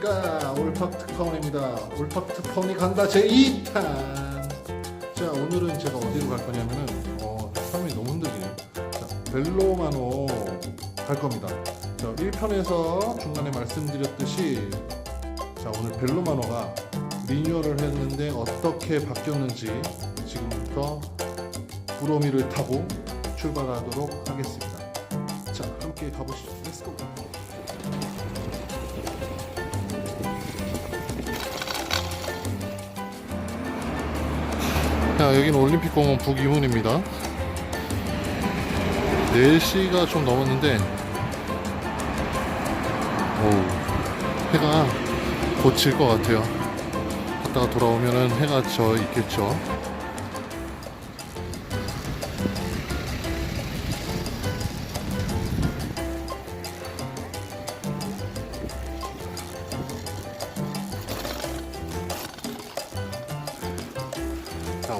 안녕하십니까? 올팍특파원입니다. 올팍특파원이 간다. 제2탄. 자 오늘은 제가 어디로 갈 거냐면은 어 사람이 너무 흔들리네 자 벨로마노 갈 겁니다. 자 1편에서 중간에 말씀드렸듯이 자 오늘 벨로마노가 리뉴얼을 했는데 어떻게 바뀌었는지 지금부터 부로미를 타고 출발하도록 하겠습니다. 자 함께 가보시죠 자, 여기는 올림픽공원 북이문입니다. 4시가 좀 넘었는데, 오, 해가 곧질것 같아요. 갔다가 돌아오면은 해가 져 있겠죠.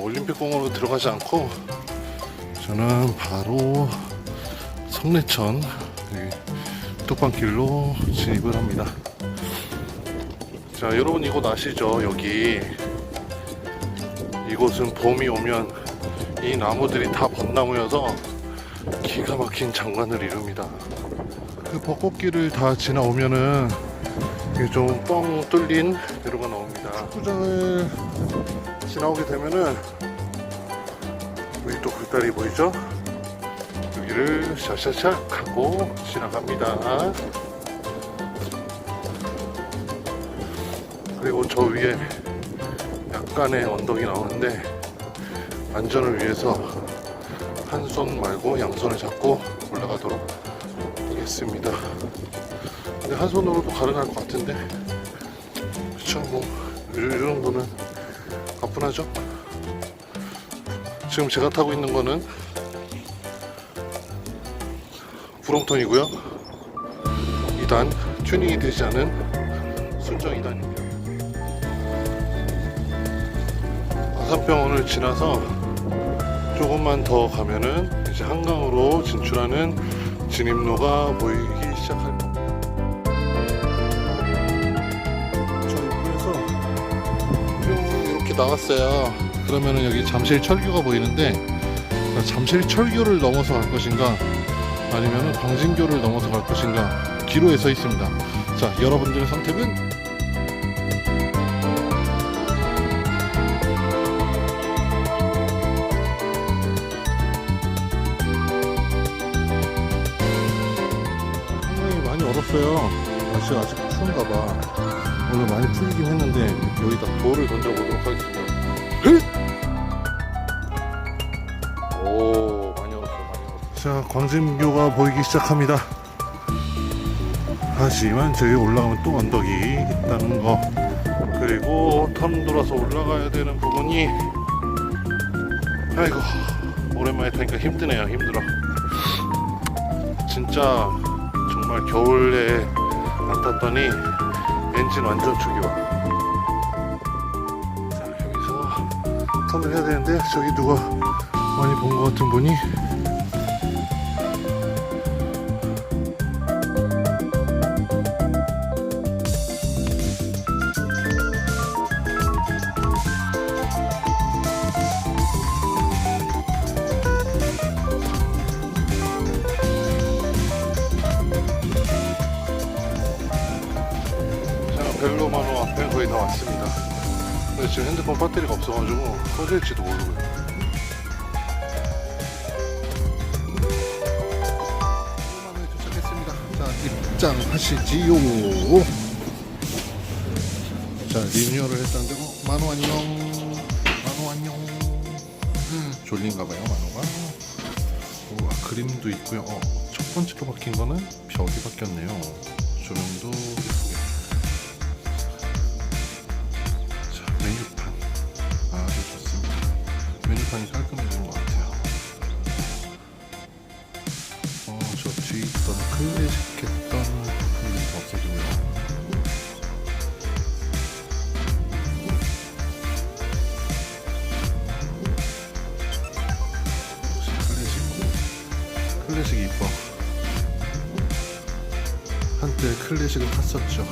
올림픽공원으로 들어가지 않고 저는 바로 성내천 뚝방길로 진입을 합니다. 자, 여러분 이곳 아시죠? 여기 이곳은 봄이 오면 이 나무들이 다 벚나무여서 기가 막힌 장관을 이룹니다. 그 벚꽃길을 다 지나오면은 좀 뻥 뚫린 도로가 나옵니다. 축구장을 지나오게 되면은 여기 또 굴다리 보이죠? 여기를 샤샤샥 하고 지나갑니다. 그리고 저 위에 약간의 언덕이 나오는데 안전을 위해서 한 손 말고 양손을 잡고 올라가도록 하겠습니다. 근데 한 손으로도 가능할 것 같은데 그쵸 뭐 이 정도는 가뿐하죠. 지금 제가 타고 있는 거는 브롬톤이고요. 2단 튜닝이 되지 않은 순정 2단입니다. 아산병원을 지나서 조금만 더 가면은 이제 한강으로 진출하는 진입로가 보이기 나왔어요. 그러면은 여기 잠실 철교가 보이는데 잠실 철교를 넘어서 갈 것인가 아니면은 광진교를 넘어서 갈 것인가 기로에 서 있습니다. 자, 여러분들의 선택은 많이 얼었어요. 날씨가 아직 추운가 봐. 오늘 많이 풀리긴 했는데 여기다 돌을 던져보도록 하겠습니다. 오 많이 얼었어 많이 얼었어. 자 광진교가 보이기 시작합니다. 하지만 저기 올라가면 또 언덕이 있다는 거 그리고 턴 돌아서 올라가야 되는 부분이 아이고 오랜만에 타니까 힘드네요 힘들어 진짜 정말 겨울에 안 탔더니 엔진 완전 자 여기서 턴을 해야 되는데 저기 누가 많이 본 것 같은 분이 벨로마노 앞에 거의 다 왔습니다. 근데 지금 핸드폰 배터리가 없어가지고 꺼질지도 모르고요. 벨로마노에 도착했습니다. 자, 입장하시지요. 자, 리뉴얼을 했다는데, 어, 만호 안녕. 만호 안녕. 졸린가봐요, 만호가. 오, 아, 그림도 있고요. 어, 첫 번째로 바뀐 거는 벽이 바뀌었네요. 조명도 부분이 다 없어지고요. 클래식. 클래식이 이뻐. 한때 클래식을 탔었죠.